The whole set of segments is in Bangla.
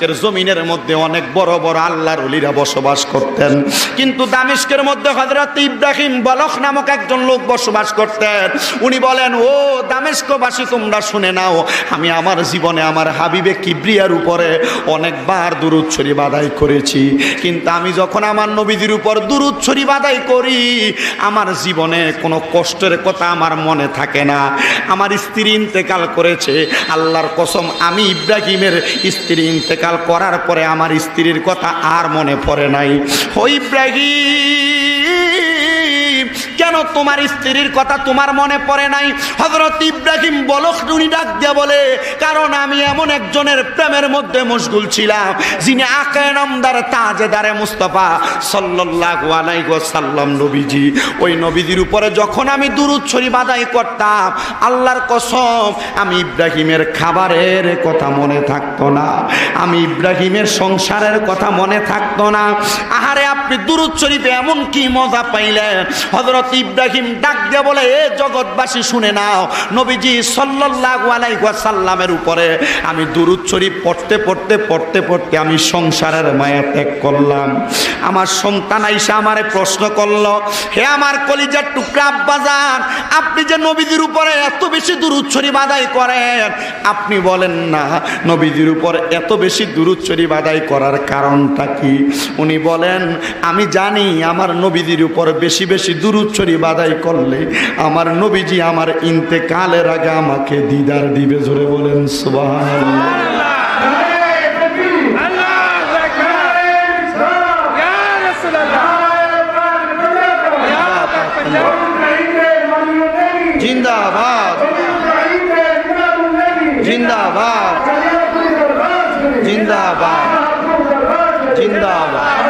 দামেস্কের জমিনের মধ্যে অনেক বড় বড় আল্লাহর অলিরা বসবাস করতেন। কিন্তু দামেস্কের মধ্যে হজরত ইব্রাহিম বলখ নামক একজন লোক বসবাস করতেন। উনি বলেন, ও দামেস্কবাসী, তোমরা শুনে নাও, আমি আমার জীবনে আমার হাবিবে কিব্রিয়ার উপরে অনেকবার দুরুদ শরীফ আদায় করেছি। কিন্তু আমি যখন আমার নবীদের উপর দুরুদ শরীফ আদায় করি, আমার জীবনে কোনো কষ্টের কথা আমার মনে থাকে না। আমার স্ত্রী ইন্তেকাল করেছে। আল্লাহর কসম, আমি ইব্রাহিমের স্ত্রী ইন্তেকাল করার পরে আমার স্ত্রীর কথা আর মনে পড়ে নাই। ও ইব্রাহিম! কেন তোমার স্ত্রীর কথা তোমার মনে পড়ে নাই? হজরত ইব্রাহিম বলক উনি ডাক দিয়া বলে, কারণ আমি এমন একজনের প্রেমের মধ্যে মশগুল ছিলাম, যিনি আকায় নামদার তাজেদারে মুস্তফা সাল্লাল্লাহু আলাইহি ওয়াসাল্লাম নবীজি। ওই নবীজির উপরে যখন আমি শরীফ আদায় করতাম, আল্লাহর কসম, আমি ইব্রাহিমের খাবারের কথা মনে থাকতো না, আমি ইব্রাহিমের সংসারের কথা মনে থাকতো না। আহারে আপনি দুরুদ শরীফে এমন কি মজা পাইলেন হজরত ইব্রাহিম ডাক দিয়ে বলে, এ জগৎবাসী, শুনে নাও। নবীজি সাল্লাল্লাহু আলাইহি ওয়াসাল্লামের উপরে আমি দুরুদ শরীফ পড়তে পড়তে পড়তে পড়তে আমি সংসারের মায়া ত্যাগ করলাম। আমার সন্তান আইসা আমারে প্রশ্ন করল, হে আমার কলিজার টুকরা আব্বাজান, আপনি যে নবীদের উপরে এত বেশি দুরুদ শরীফ আদায় করেন, আপনি বলেন না নবীদের উপর এত বেশি দুরুদ শরীফ আদায় করার কারণটা কি? উনি বলেন আমি জানি আমার নবীদের উপর বেশি বেশি শরীফ আদায় করলে আমার নবীজি আমার ইন্তেকালের আগে আমাকে দিদার দিবে, জোরে বলেন, সুবহানাল্লাহ। জিন্দাবাদ। জিন্দাবাদ। জিন্দাবাদ। জিন্দাবাদ।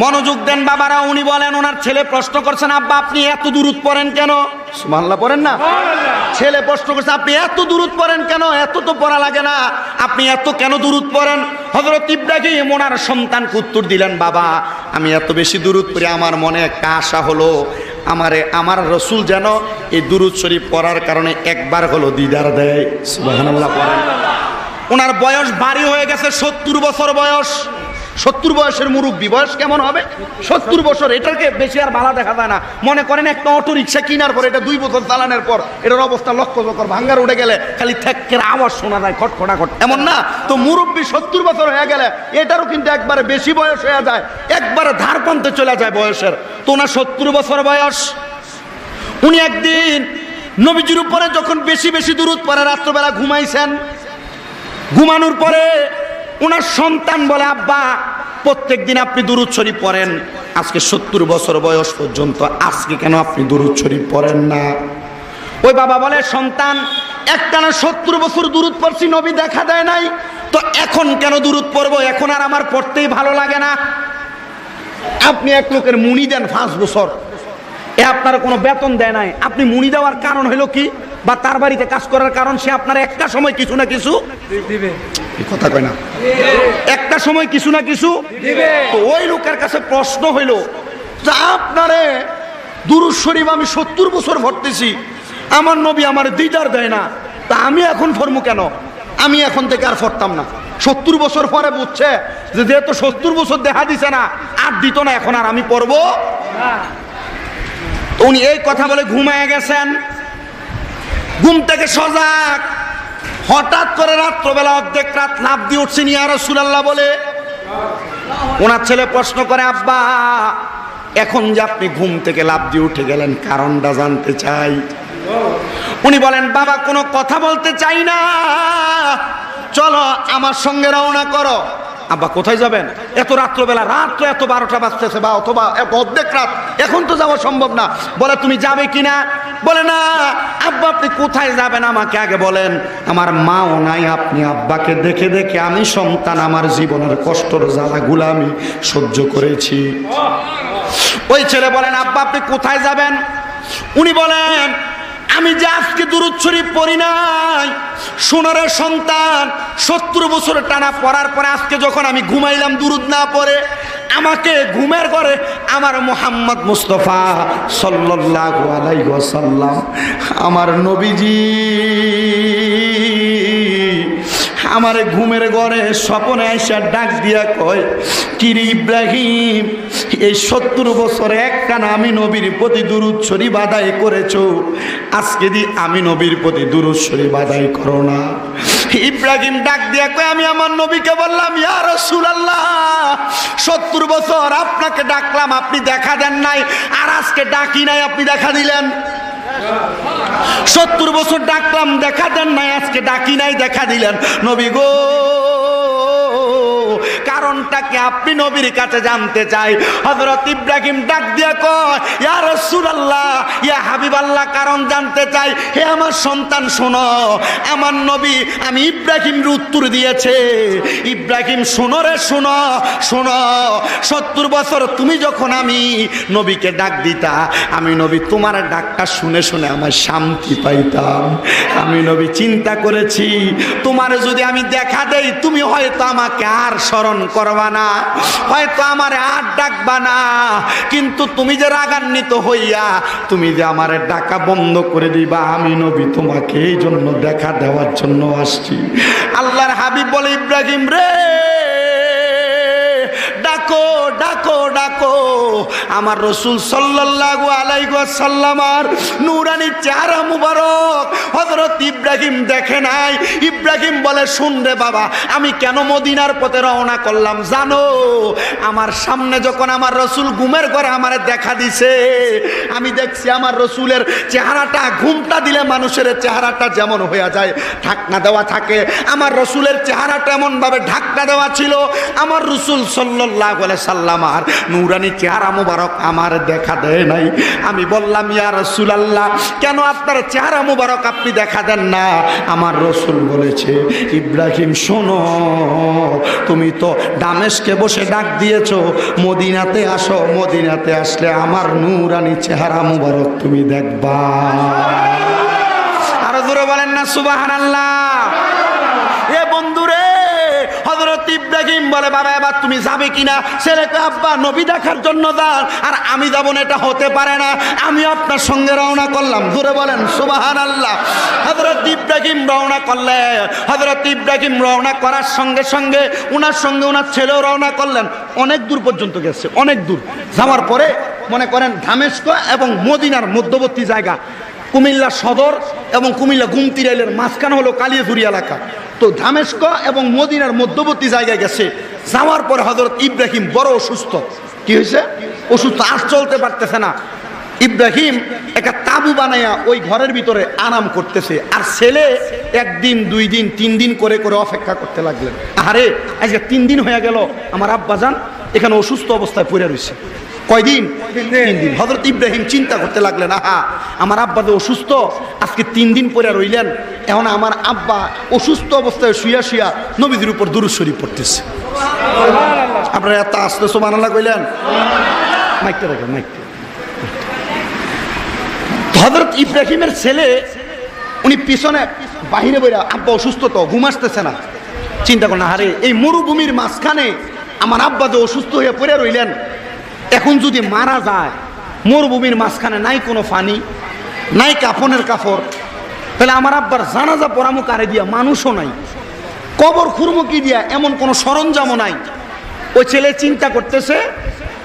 মনোযোগ দেন বাবারা উনি বলেন ওনার ছেলে প্রশ্ন করছেন আব্বা আপনি এত দূরত পড়েন কেন? সুবহানাল্লাহ পড়েন না? ছেলে প্রশ্ন করছে আপনি এত দূরত পড়েন কেন? এত তো পড়া লাগে না। আপনি এত কেন দূরত পড়েন? হজরত ইব্রাহিম ওনার সন্তানকে উত্তর দিলেন বাবা আমি এত বেশি দূরত পড়ি আমার মনে একটা আশা হলো আমারে আমার রসুল যেন এই দুরুদ শরীফ পড়ার কারণে একবার হলো দিদার দেয়। সুবহানাল্লাহ পড়েন। ওনার বয়স ভারী হয়ে গেছে সত্তর বছর বয়স। সত্তর বয়সের মুরব্বী, বয়স কেমন হবে? সত্তর বছর, এটাকে বেশি আর ভালো দেখা যায় না। মনে করেন একটা অটো রিক্সা কেনার পর, এটা দুই বছর চালানোর পর, এটার অবস্থা লক্ষ্য চকর ভাঙ্গার উঠে গেলে খালি ঠেকের আওয়াজ শোনা যায়, খটখটা খট। এমন না? তো মুরব্বী সত্তর বছর হয়ে গেলে, এটারও কিন্তু একবারে বেশি বয়স হয়ে যায়, একবারে ধার পান্তে চলে যায় বয়সের। তো ওনার সত্তর বছর বয়স। উনি একদিন নবীজির উপরে যখন বেশি বেশি দূরত পরে, রাত্রবেলা ঘুমাইছেন, ঘুমানোর পরে ওনার সন্তান বলে, আব্বা প্রত্যেক দিন আপনি দুরুদ শরীফ পড়েন। আজকে সত্তর বছর বয়স পর্যন্ত, আজকে কেন আপনি দুরুদ শরীফ পড়েন না? ওই বাবা বলে, সন্তান, একটানা সত্তর বছর দূরত পড়ছি, নবী দেখা দেয় নাই। তো এখন কেন দূরত পড়ব? এখন আর আমার পড়তেই ভালো লাগে না। আপনি এক লোকের মুনি দেন পাঁচ বছর। এ আপনার কোনো বেতন দেয় নাই। আপনি মুনি দেওয়ার কারণ হলো কি? বা তার বাড়িতে কাজ করার কারণ সে আপনার একটা সময় কিছু না কিছু কথা কয় না। একটা সময় কিছু না কিছু তো ওই লোকের কাছে প্রশ্ন হইল যে আপনারে শরীফ আমি সত্তর বছর ভরতেছি আমার নবী আমার দিদার দেয় না তা আমি এখন ফরমু কেন? আমি এখন থেকে আর ফরতাম না। সত্তর বছর পরে বুঝছে যে যেহেতু সত্তর বছর দেখা দিছে না আর দিত না এখন আর আমি পড়ব উনি এই কথা বলে ঘুমায় গেছেন। ঘুম থেকে সজাগ। হঠাৎ করে রাত্রবেলা অর্ধেক রাত লাভ দিয়ে উঠছেন ইয়া রাসূলুল্লাহ বলে। ওনার ছেলে প্রশ্ন করে, আব্বা, এখন যে আপনি ঘুম থেকে লাভ দিয়ে উঠে গেলেন, কারণটা জানতে চাই। উনি বলেন, বাবা, কোনো কথা বলতে চাই না। চলো আমার সঙ্গে রওনা করো। আব্বা কোথায় যাবেন? এত রাত্রবেলা রাত তো এত বারোটা বাজতেছে বা অথবা অর্ধেক রাত এখন তো যাওয়া সম্ভব না। বলে তুমি যাবে কি না বলে না আব্বা আপনি কোথায় যাবেন আমাকে আগে বলেন। আমার মাও নাই আপনি আব্বাকে দেখে দেখে আমি সন্তান আমার জীবনের কষ্টর জ্বালাগুলো আমি সহ্য করেছি। ওই ছেলে বলেন আব্বা আপনি কোথায় যাবেন? উনি বলেন আমি যে আজকে দুরুদ শরীফ পড়ি নাই, সোনারে সন্তান, সত্তর বছর টানা পড়ার পরে আজকে যখন আমি ঘুমাইলাম, দুরুদ না পড়ে, আমাকে ঘুমের করে আমার মোহাম্মদ মুস্তফা ওয়াসাল্লাম, আমার নবীজি আমার ঘুমের ঘরে স্বপনে আইসা ডাক দিয়া কয় কিরি ইব্রাহিম, এই সত্তর বছর একটানা আমি নবীর প্রতি দুরুদ শরীফ করেছ। আজকে দি আমি নবীর প্রতি শরীফ আদায় করো না। ইব্রাহিম ডাক দিয়া কয়, আমি আমার নবীকে বললাম, ইয়া রাসূলুল্লাহ, সত্তর বছর আপনাকে ডাকলাম, আপনি দেখা দেন নাই, আর আজকে ডাকি নাই, আপনি দেখা দিলেন। সত্তর বছর ডাকলাম দেখা দেন নাই আজকে ডাকি নাই দেখা দিলেন। নবী গো কারণটাকে আপনি নবীর কাছে জানতে চাই? হযরত ইব্রাহিম ডাক দিয়া কয়, ইয়া রাসূলুল্লাহ, ইয়া হাবিবাল্লাহ, কারণ জানতে চাই। হে আমার সন্তান, শোনো, আমার নবী আমি ইব্রাহিমের উত্তর দিয়েছে। ইব্রাহিম, শোনো রে, শোনো শোনো, সত্তর বছর তুমি যখন আমি নবীকে ডাক দিতা, আমি নবী তোমার ডাকটা শুনে শুনে আমার শান্তি পাইতাম। আমি নবী চিন্তা করেছি, তোমার যদি আমি দেখা দেই, তুমি হয়তো আমাকে আর স্মরণ করবা না। হয়তো আমার আর ডাকবা না। কিন্তু তুমি যে রাগান্বিত হইয়া তুমি যে আমার ডাকা বন্ধ করে দিবা, আমি নবী তোমাকে এই জন্য দেখা দেওয়ার জন্য আসছি। আল্লাহর হাবিব বলে, ইব্রাহিম রে ডাকো ডাকো ডাকো। আমার রসুল সাল্লাল্লাহু আলাইহি সাল্লামার নুরানি চেহারা মুবারক। হযরত ইব্রাহিম দেখে নাই। ইব্রাহিম বলে, শুন রে বাবা, আমি কেন মদিনার পথে রওনা করলাম জানো? আমার সামনে যখন আমার রসুল ঘুমের ঘরে আমার দেখা দিছে, আমি দেখছি আমার রসুলের চেহারাটা, ঘুমটা দিলে মানুষের চেহারাটা যেমন হয়ে যায়, ঢাকনা দেওয়া থাকে। আমার রসুলের চেহারাটা এমন ভাবে ঢাকনা দেওয়া ছিল। আমার রসুল সাল্লাহ সাল্লাম, আর নুরানি চেহারা মুবারক আমার দেখা দেয় নাই। আমি বললাম, ইয়া রসুল আল্লাহ কেন আপনার চেহারা মুবারক আপনি দেখা দেন না? আমার রসুল বলেছে, ইব্রাহিম, শোনো, তুমি তো দামেশকে বসে ডাক দিয়েছ, মদিনাতে আসো, মদিনাতে আসলে আমার নুরানি চেহারা মুবারক তুমি দেখবা। আরও জোরে বলেন না সুবাহান আল্লাহ এ বন্ধুরে হজরত ইব্রাহিম বলে, বাবা, এবার তুমি যাবে কিনা? ছেলেকে আব্বা, নবী দেখার জন্য দাঁড় আর আমি যাব না, এটা হতে পারে না। আমি আপনার সঙ্গে রওনা করলাম। দূরে বলেন সুবাহান আল্লাহ হজরত ইব্রাহিম রওনা করলে হজরত ইব্রাহিম রওনা করার সঙ্গে সঙ্গে ওনার সঙ্গে ওনার ছেলেও রওনা করলেন। অনেক দূর পর্যন্ত গেছে, অনেক দূর। যাওয়ার পরে মনে করেন ধামেস্ক এবং মদিনার মধ্যবর্তী জায়গা, কুমিল্লা সদর এবং কুমিল্লা গুমতি রেলের মাঝখানে হলো কালিয়াপুরি এলাকা। তো ধামেস্ক এবং মদিনার মধ্যবর্তী জায়গায় গেছে। যাওয়ার পরে হজরত ইব্রাহিম বড় অসুস্থ। কি হয়েছে? অসুস্থ আর চলতে পারতেছে না। ইব্রাহিম একটা তাবু বানাইয়া ওই ঘরের ভিতরে আরাম করতেছে। আর ছেলে একদিন, দুই দিন, তিন দিন করে করে অপেক্ষা করতে লাগলেন। আরে আজকে তিন দিন হয়ে গেল। আমার আব্বাজান এখানে অসুস্থ অবস্থায় পড়ে রয়েছে। কয়দিন? তিন দিন হজরত ইব্রাহিম চিন্তা করতে লাগলেন আহা আমার আব্বা তো অসুস্থ আজকে তিন দিন পরে রইলেন। এখন আমার আব্বা অসুস্থ অবস্থায় শুয়া শুয়া নবীদের উপর দুরুদ শরীফ পড়তেছে। আপনারা এত আসতে সোমান আল্লাহ কইলেন? মাইকটা রাখেন মাইকটা হজরত ইব্রাহিমের ছেলে উনি পিছনে বাহিরে বইরা আব্বা অসুস্থ তো ঘুম আসতেছে না। চিন্তা করেন আরে এই মরুভূমির মাঝখানে আমার আব্বা যে অসুস্থ হয়ে পড়ে রইলেন এখন যদি মারা যায় মরুভূমির মাঝখানে নাই কোনো ফানি নাই কাফনের কাপড় তাহলে আমার আব্বার জানাজা পরামু কারে দিয়া মানুষও নাই। কবর খুরমুকি দিয়া এমন কোনো সরঞ্জামও নাই। ওই ছেলে চিন্তা করতেছে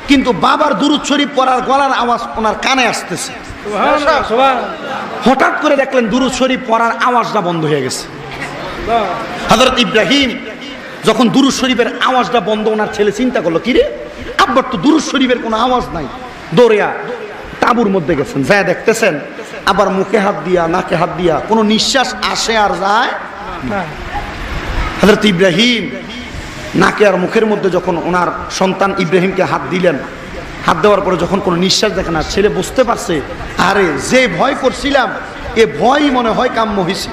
কিন্তু বাবার দুরুদ শরীফ পড়ার গলার আওয়াজ ওনার কানে আসতেছে। হঠাৎ করে দেখলেন দুরুদ শরীফ পড়ার আওয়াজটা বন্ধ হয়ে গেছে। হজরত ইব্রাহিম যখন দুরুদ শরীফের আওয়াজটা বন্ধ, ওনার ছেলে চিন্তা করল, কিরে? আব্বার তো দুরুদ শরীফের কোনো আওয়াজ নাই। দৌড়িয়া তাবুর মধ্যে গেছেন। যায় দেখতেছেন, আবার মুখে হাত দিয়া, নাকে হাত দিয়া, কোনো নিঃশ্বাস আসে আর যায়? হজরত ইব্রাহিম নাকে আর মুখের মধ্যে যখন ওনার সন্তান ইব্রাহিমকে হাত দিলেন, হাত দেওয়ার পরে যখন কোনো নিঃশ্বাস দেখে না, ছেলে বুঝতে পারছে, আরে, যে ভয় করছিলাম, এ ভয়ই মনে হয় কাম্য হয়েছে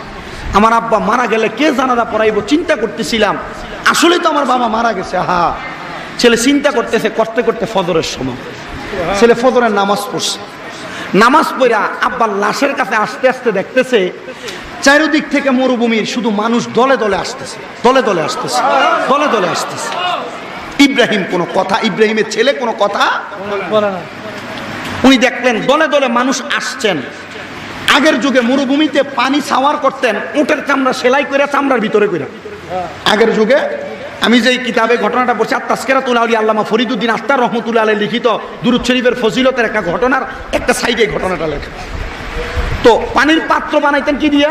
আমার আব্বা মারা গেলে কে জানাদা পড়াইব? চিন্তা করতেছিলাম আসলে তো আমার বাবা মারা গেছে হা ছেলে চিন্তা করতেছে, করতে করতে ফজরের সময়। ছেলে ফজরের নামাজ পড়ছে। নামাজ পড়া আব্বার লাশের কাছে আস্তে আস্তে দেখতেছে, চারিদিক থেকে মরুভূমির শুধু মানুষ দলে দলে আসতেছে, দলে দলে আসতেছে, দলে দলে আসতেছে। ইব্রাহিম কোনো কথা, ইব্রাহিমের ছেলে কোনো কথা উনি দেখলেন, দলে দলে মানুষ আসছেন। আগের যুগে মরুভূমিতে পানি সাওয়ার করতেন, উটের চামড়া সেলাই করে চামড়ার ভিতরে করে আগের যুগে আমি যে কিতাবে ঘটনাটা পড়ছি আর তাস্কেরাতুল আলী আল্লামা ফরিদুদ্দিন আস্তার রহমতুল্লাহ আলী লিখিত দুরুদ শরীফের ফজিলতের একটা ঘটনার একটা সাইডে ঘটনাটা লেখা। তো পানির পাত্র বানাইতেন কি দিয়া?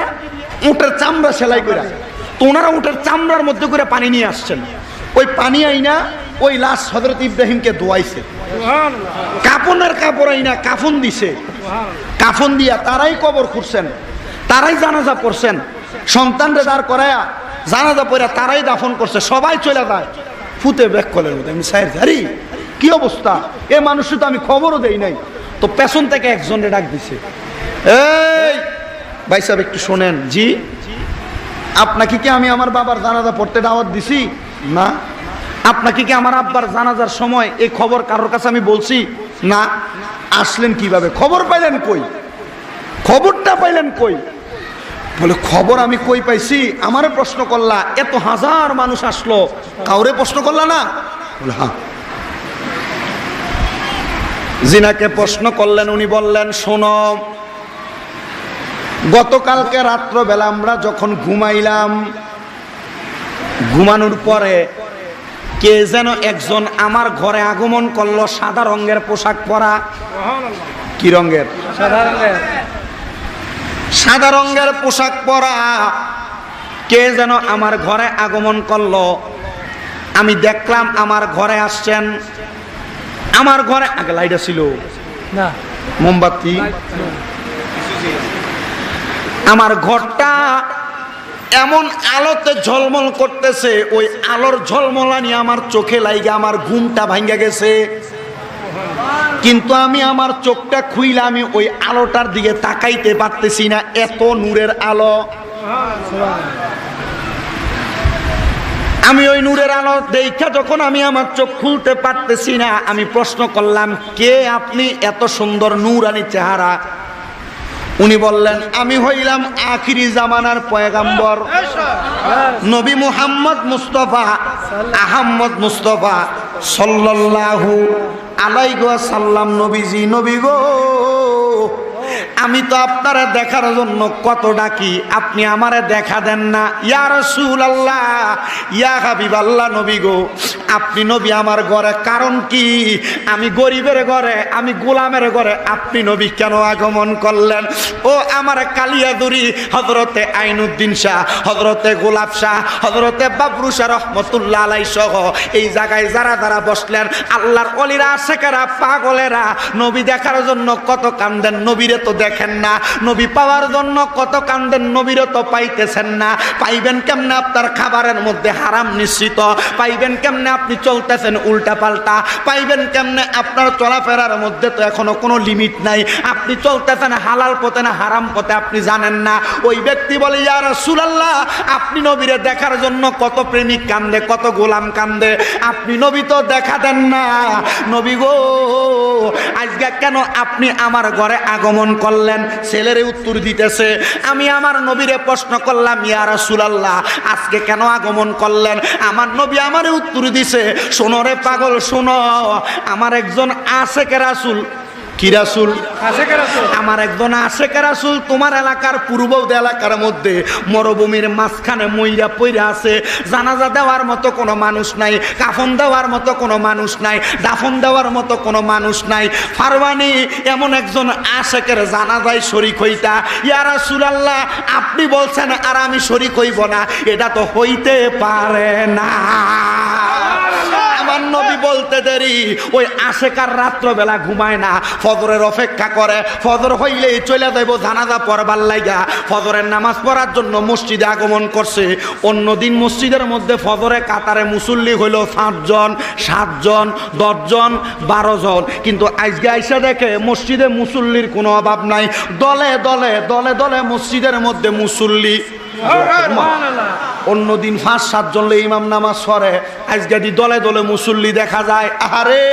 উটের চামড়া সেলাই করে তো ওনারা উটের চামড়ার মধ্যে করে পানি নিয়ে আসছেন। ওই পানি আইনা ওই লাশ হজরত ইব্রাহিমকে দোয়াইছে কাপনের কাপড় আইনা কাফন দিছে। কাফন দিয়া তারাই কবর খুঁড়ছেন তারাই জানাজা পড়ছেন। সন্তানরে দাঁড় করায়া জানাজা পড়া তারাই দাফন করছে, সবাই চলে যায়। ফুতে ব্যাক কলের মধ্যে। আমি সাহেব আরে, কি অবস্থা? এ মানুষের তো আমি খবরও দেই নাই। তো পেছন থেকে একজনে ডাক দিছে। এই, ভাই সাহেব, একটু শোনেন। জি? আপনাকে কি আমি আমার বাবার জানাজা পড়তে দাওয়াত দিছি? না। আপনাকে কি আমার আব্বার জানাজার সময় এই খবর কারোর কাছে আমি বলছি? না। আসলেন কীভাবে? খবর পাইলেন কই? খবরটা পাইলেন কই? বলে, খবর আমি কই পাইছি? আমারে প্রশ্ন করলা, এত হাজার মানুষ আসলো, কাউরে প্রশ্ন করলা না? বলে হ্যাঁ। জিনাকে প্রশ্ন করলেন, উনি বললেন, শোনো, গতকালকে রাত্রবেলা আমরা যখন ঘুমাইলাম, ঘুমানোর পরে কে যেন একজন আমার ঘরে আগমন করল, সাদা রঙের পোশাক পরা। কি রঙের? সাদা রঙের। পোশাক পরা। কে যেন আমার ঘরে আগমন করল। আমি দেখলাম আমার ঘরে আসছেন। আমার ঘরে আগে লাইটা ছিল না। মোমবাতি। আমার ঘরটা এমন আলোতে ঝলমল করতেছে। ওই আলোর ঝলমলানি আমার চোখে লাইগে আমার ঘুমটা ভাঙ্গা গেছে। কিন্তু আমি আমার চোখটা খুইলে আমি ওই আলোটার দিকে তাকাইতে পারতেছি না, এত নূরের আলো। আমি ওই নূরের আলো দেখা যখন আমি আমার চোখ খুলতে পারতেছি না, আমি প্রশ্ন করলাম, কে আপনি এত সুন্দর নূরানি চেহারা? উনি বললেন, আমি হইলাম আখিরি জামানার পয়গাম্বর। নবী মুহাম্মদ মুস্তফা, আহম্মদ মুস্তফা সাল্লাল্লাহু আলাইহি সাল্লাম নবীজি নবী গো। আমি তো আপনারে দেখার জন্য কত ডাকি, আপনি আমারে দেখা দেন না। ইয়া রসুল আল্লাহ ইয়া হাবিব আল্লাহ নবী গো, আপনি নবী আমার ঘরে কারণ কি? আমি গরিবের ঘরে, আমি গোলামের ঘরে, আপনি নবী কেন আগমন করলেন? ও আমার কালিয়াদুরি হজরতে আইনুদ্দিন শাহ হজরতে গোলাপ শাহ হজরতে বাবরু শাহ রহমতুল্লাহ আলাই সহ এই জায়গায় যারা যারা বসলেন, আল্লাহর অলিরা, শেখেরা, পাগলেরা, নবী দেখার জন্য কত কান্দেন, নবীরে তো দেখেন না। নবী পাওয়ার জন্য কত কান্দেন নবীরে তো পাইতেছেন না। পাইবেন কেমনে আপনার খাবারের মধ্যে হারাম নিশ্চিত? পাইবেন কেমনে আপনি চলতেছেন উল্টা পাল্টা পাইবেন কেমনে আপনার চলাফেরার মধ্যে তো এখনও কোনো লিমিট নাই। আপনি চলতেছেন হালাল পথে না হারাম পথে আপনি জানেন না। ওই ব্যক্তি বলে ইয়ার সুলাল্লাহ আপনি নবীরে দেখার জন্য কত প্রেমিক কান্দে, কত গোলাম কান্দে। আপনি নবী তো দেখা দেন না। নবী গো আজকে কেন আপনি আমার ঘরে আগমন করলেন? ছেলেরে উত্তর দিতেছে, আমি আমার নবীরে প্রশ্ন করলাম, ইয়া রাসূলুল্লাহ, আজকে কেন আগমন করলেন? আমার নবী আমারে উত্তর দিছে, শোনো রে পাগল, শোনো, আমার একজন আশেকে রাসূল? কি রাসূল? আমার একজন রাসূল তোমার এলাকার পূর্ব এলাকার মধ্যে মরুভূমির মাঝখানে মইরা পইরা আছে। জানাজা দেওয়ার মতো কোনো মানুষ নাই কাফন দেওয়ার মতো কোনো মানুষ নাই দাফন দেওয়ার মতো কোনো মানুষ নাই। ফারওয়ানি এমন একজন আশেকের জানাজায় শরিক হইতা ইয়া রাসূলুল্লাহ আপনি বলছেন আর আমি শরিক হইব না এটা তো হইতে পারে না। নবী বলতে দেরি। ওই আশেকার রাত্রবেলা ঘুমায় না। ফজরের অপেক্ষা করে। ফজর হইলেই চলে যাইব জানাজা পড়বার লাইগা। ফজরের নামাজ পড়ার জন্য মসজিদে আগমন করছে। অন্যদিন মসজিদের মধ্যে ফজরে, কাতারে মুসল্লি হইল সাতজন সাতজন, দশজন বারো জন কিন্তু আজকে আইসা দেখে মসজিদে মুসল্লির কোনো অভাব নাই। দলে দলে দলে দলে মসজিদের মধ্যে মুসল্লি অন্যদিন পাঁচ সাতজন লে ইমাম নামাজ সরে আজকে দি দলে দলে মুসল্লি দেখা যায় আরে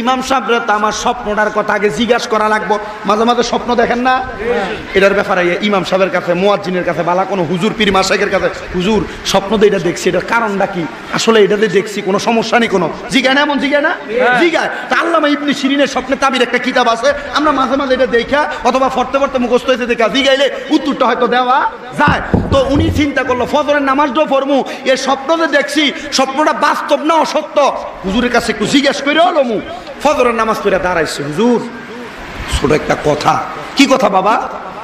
ইমাম সাহেবরা তো আমার স্বপ্নটার কথা আগে জিজ্ঞাসা করা লাগবো। মাঝে মাঝে স্বপ্ন দেখেন না? এটার ব্যাপারে ইমাম সাহেবের কাছে মোয়াজ্জিনের কাছে বালা কোনো হুজুর পীর মাসাইকের কাছে হুজুর স্বপ্ন দিয়ে এটা দেখছি এটার কারণটা কি? আসলে এটাতে দেখছি কোনো সমস্যা নেই কোনো? জিগায় না এমন জিগায় না? জিগায়। তা আল্লামা ইবনি শিরিনের স্বপ্নে তাবির একটা কিতাব আছে। আমরা মাঝে মাঝে এটা দেখা অথবা ফরতে ফরতে মুখস্থ হয়েছে দেখা জিগাইলে উত্তরটা হয়তো দেওয়া যায়। তো উনি চিন্তা করল ফজরের নামাজটাও ফরমু এ স্বপ্নতে দেখছি স্বপ্নটা বাস্তব না অসত্য। হুজুরের কাছে একটু জিজ্ঞেস করে হলো মু ফজরের নামাজ পড়ে দাঁড়াইছে হুজুর ছোট একটা কথা। কি কথা বাবা?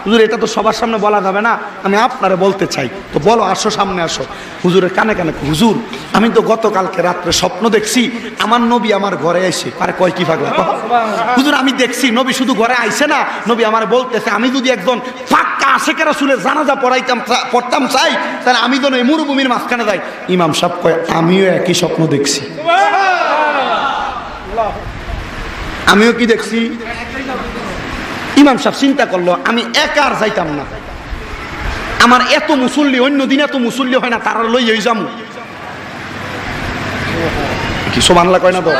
হুজুর এটা তো সবার সামনে বলা যাবে না আমি আপনারে বলতে চাই। তো বলো আসো সামনে আসো। হুজুরের কানে কানে হুজুর আমি তো গতকালকে রাত্রে স্বপ্ন দেখছি আমার নবী আমার ঘরে আইছে। আরে কয় কি পাগলা? হুজুর আমি দেখছি নবী শুধু ঘরে আইছে না নবী আমার বলতেছে আমি যদি একজন ফাঁকা আশেকের আসলে জানাজা পড়াইতাম পড়তাম চাই, তাহলে আমি তো এই মরুভূমির মাঝখানে যাই। ইমাম সাহেব কয়, আমিও একই স্বপ্ন দেখছি। আমিও কি দেখছি? ইমাম সাহেব চিন্তা করল, আমি একা আর যাইতাম না। আমার এত মুসল্লি, অন্য দিন এত মুসল্লি হয় না, তারা লই যামু। কি সোমানলা কয় না তো?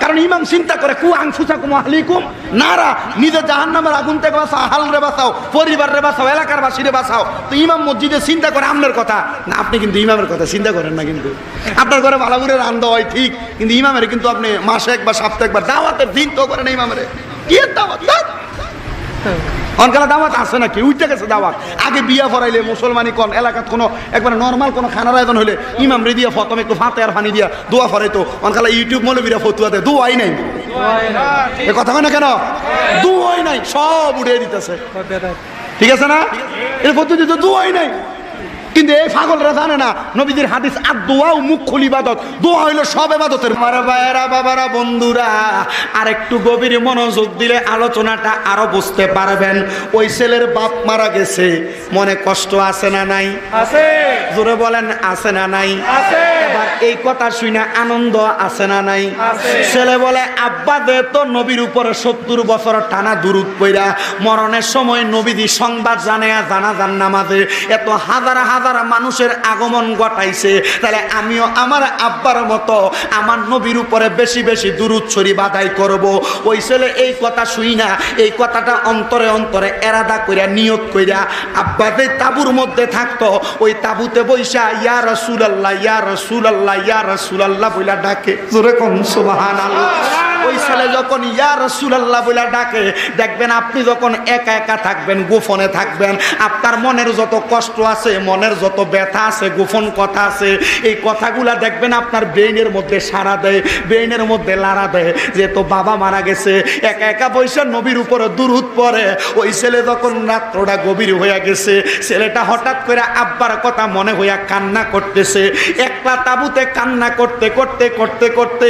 কারণ ইমাম চিন্তা করে, কু আংফুসাকুম আহলিকুম। নারা, নিজে জাহান নামের আগুন থেকে বাঁচাও হাল রে বাঁচাও পরিবার রে বাঁচাও এলাকার বাসী রে বাঁচাও। তো ইমাম মসজিদে চিন্তা করে আপনার কথা। না, আপনি কিন্তু ইমামের কথা চিন্তা করেন না কিন্তু। আপনার ঘরে ভালাপুরের রান্না হয় ঠিক, কিন্তু ইমামের কিন্তু আপনি মাসে একবার, সপ্তাহে একবার, দাওয়াতের দিন তো করেন ইমামের। কি দাওয়াত। অনকালা দাওয়াত আছে নাকি? উইটা গেছে দাওয়াত। আগে বিয়া ফরাইলে মুসলমানি কোন, এলাকাত কোনো, একবার নর্মাল কোনো খানার আয়োজন হলে ইমাম রে দিয়া ফতম একটু ফাতে আর ফানি দিয়া দোয়া ফরাইতো। অনকালা ইউটিউব মৌলবীরা ফতুয়াতে দোয়াই নাই। এ কথা হয় না কেন? দোয়াই নাই, সব উড়িয়ে দিতেছে। ঠিক আছে না? এর ফতু দিতে দোয়াই নাই। কিন্তু এই পাগলরা জানে না নবীদের হাদিস আর দোয়াও মুখ খুলি বাদত দোয়া হইল সব এবাদতের মারা ভাইয়েরা বাবারা বন্ধুরা আর একটু গভীর মনোযোগ দিলে আলোচনাটা আরও বুঝতে পারবেন। ওই ছেলের বাপ মারা গেছে। মনে কষ্ট আছে না নাই? আছে। জোরে বলেন আছে না নাই? আছে। এই কথা শুনে আনন্দ আছে না নাই? ছেলে বলে আব্বা দে তো নবীর উপরে সত্তর বছর টানা দূরত পইরা মরণের সময় নবীদি সংবাদ জানে জানা জান নামাজে এত হাজার হাজার মানুষের আগমন ঘটাইছে। তাহলে আমিও আমার আব্বার মতো আমার নবীর উপরে বেশি বেশি দূরত ছড়ি বাদাই করব। ওই ছেলে এই কথা শুই না। এই কথাটা অন্তরে অন্তরে এরাদা কইরা নিয়ত কইরা আব্বা যে তাবুর মধ্যে থাকতো ওই তাবুতে বইসা ইয়া রসুল আল্লাহ ইয়া রসুল আল্লাহ ইয়া রসুল আল্লাহ বইলা ডাকে। জোরে ওই ছেলে যখন ইয়া আল্লাহ ডাকে, দেখবেন আপনি যখন একা একা থাকবেন, গোপনে থাকবেন, আপনার মনের যত কষ্ট আছে, মনের যত ব্যথা আছে, গোপন কথা আছে, এই কথাগুলা দেখবেন আপনার ব্রেইনের মধ্যে সাড়া দেয়, ব্রেইনের মধ্যে লাড়া দেয়। যে তো বাবা মারা গেছে, একা একা বৈশা নবীর উপরে দুরুদ পরে ওই ছেলে যখন রাত্রটা গভীর হয়ে গেছে, ছেলেটা হঠাৎ করে আব্বার কথা মনে হইয়া কান্না করতেছে। একলা তাবুতে কান্না করতে করতে করতে করতে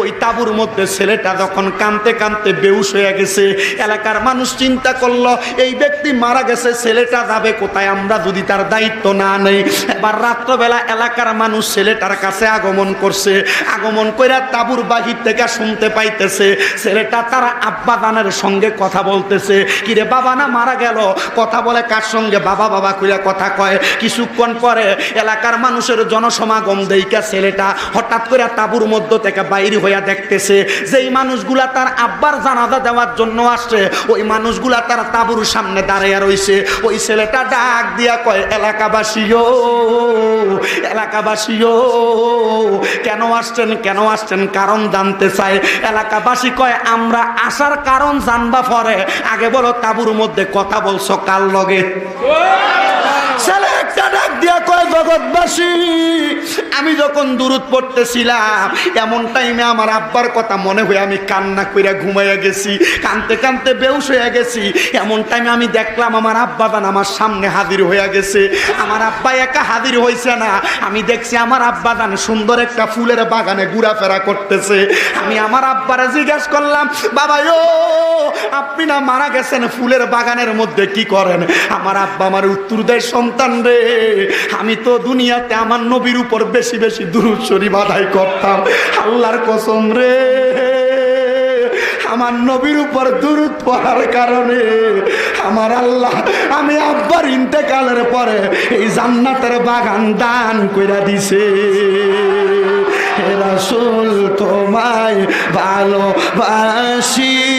ওই তাবুর মধ্যে ছেলেটা যখন কানতে কানতে বেউস হয়ে গেছে, এলাকার মানুষ চিন্তা করল, এই ব্যক্তি মারা গেছে, ছেলেটা যাবে কোথায়? আমরা যদি তার দায়িত্ব না নেই, এবার রাত্রবেলা এলাকার মানুষ ছেলেটার কাছে আগমন করছে, আগমন কইরা তাবুর বাহির থেকে শুনতে পাইতেছে, ছেলেটা তার আব্বা দানের সঙ্গে কথা বলতেছে, কিরে বাবা না মারা গেল? কথা বলে কার সঙ্গে? বাবা বাবা কইরা কথা কয়। কিছুক্ষণ পরে এলাকার মানুষের জনসমাগম দেইকা ছেলেটা হঠাৎ করে তাবুর মধ্য থেকে বাইরে হইয়া দেখতেছে, যেই মানুষগুলা তার আব্বার জানাজা দেওয়ার জন্য আসছে, ওই মানুষগুলা তার তাবুর সামনে দাঁড়িয়ে রইছে। ওই ছেলেটা ডাক দিয়া কয় এলাকাবাসীও এলাকাবাসীও কেন আসছেন কেন আসছেন? কারণ জানতে চায় এলাকাবাসী কয়, আমরা আসার কারণ জানবা পরে। আগে বলো তাবুর মধ্যে কথা বলছো কার লগে? ছেলে একটা ডাক দিয়া কয়, জগৎবাসী, আমি যখন দূরত পড়তেছিলাম, এমন টাইমে আমার আব্বার কথা মনে হয়ে আমি কান্না কইরা ঘুমাইয়া গেছি, কানতে কানতে বেউস হয়ে গেছি। এমন টাইমে আমি দেখলাম আমার আব্বা দান আমার সামনে হাজির হয়ে গেছে। আমার আব্বা একা হাজির হয়েছে না। আমি দেখছি আমার আব্বা দান সুন্দর একটা ফুলের বাগানে ঘোরাফেরা করতেছে। আমি আমার আব্বারে জিজ্ঞেস করলাম, বাবা, ও, আপনি না মারা গেছেন ফুলের বাগানের মধ্যে, কি করেন? আমার আব্বা আমার উত্তর দেয়, সন্তান রে আমি তো দুনিয়াতে আমার নবীর উপর বেশি বেশি দুরুদ শরীফ আদায় করতাম। আল্লাহর কসম রে। আমার নবীর উপর দূরত পড়ার কারণে আমার আল্লাহ, আমি আব্বার ইন্তেকালের পরে এই জান্নাতের বাগান দান কইরা দিছে। রাসূল, তোমায় ভালোবাসি।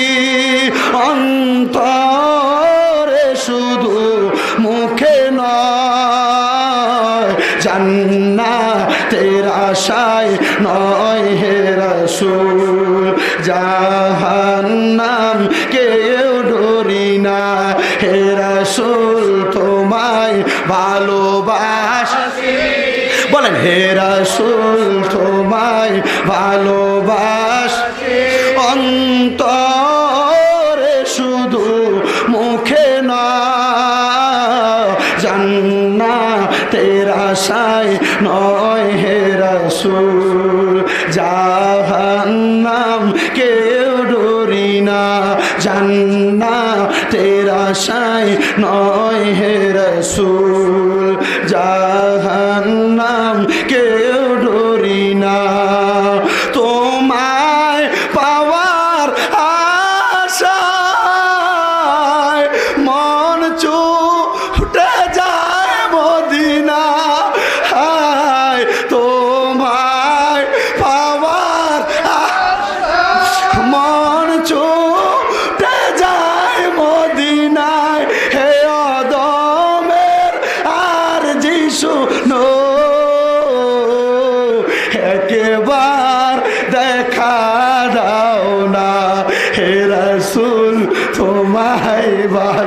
রাসূল তোমায় ভালোবাস। অন্তরে শুধু মুখে না জান্না তেরা আশায় নয় হে রাসূল। জাহান্নাম কেউ ডরি না। জান্না তেরা আশায় নয় হে রাসূল। তোমায়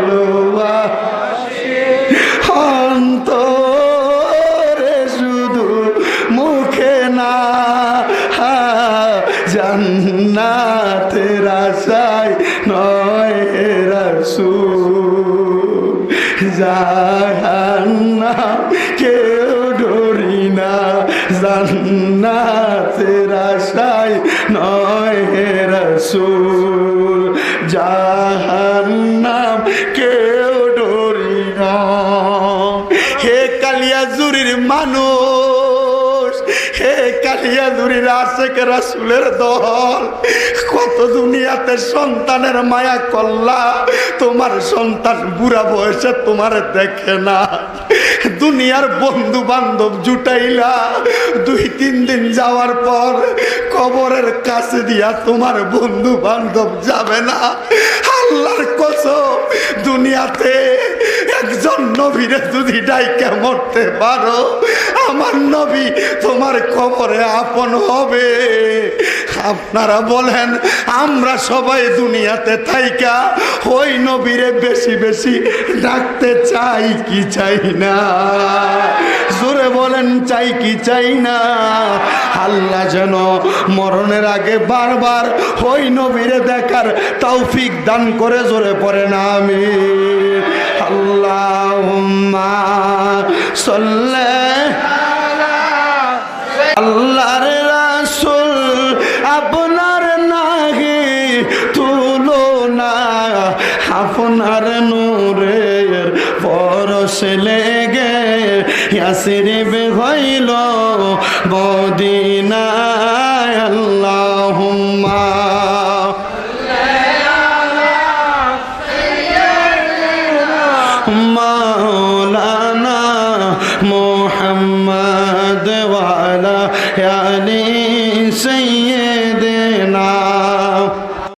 দল। কত দুনিয়াতে সন্তানের মায়া করলা তোমার সন্তান বুড়া বয়সে তোমার দেখে না। দুনিয়ার বন্ধু বান্ধব জুটাইলা, দুই তিন দিন যাওয়ার পর কবরের কাছে দিয়া তোমার বন্ধু বান্ধব যাবে না। আল্লাহর কসম দুনিয়াতে একজন নবীরে যদি ডাইকে মরতে পারো, আমার নবী তোমার কবরে আপন হবে। আপনারা বলেন, আমরা সবাই দুনিয়াতে থাইকা, ওই নবীরে বেশি বেশি ডাকতে চাই কি চাই না? জোরে বলেন, চাই কি চাই না? আল্লাহ যেন মরণের আগে বারবার ওই নবীরে দেখার তৌফিক দান করে জোরে পড়ে না আমি। আল্লাহ সল্লে আল্লাহর রাসূল আপনার নাহি তুলো না আপনার নূরের পরশ লেগে ইয়াসির হইল বদিনা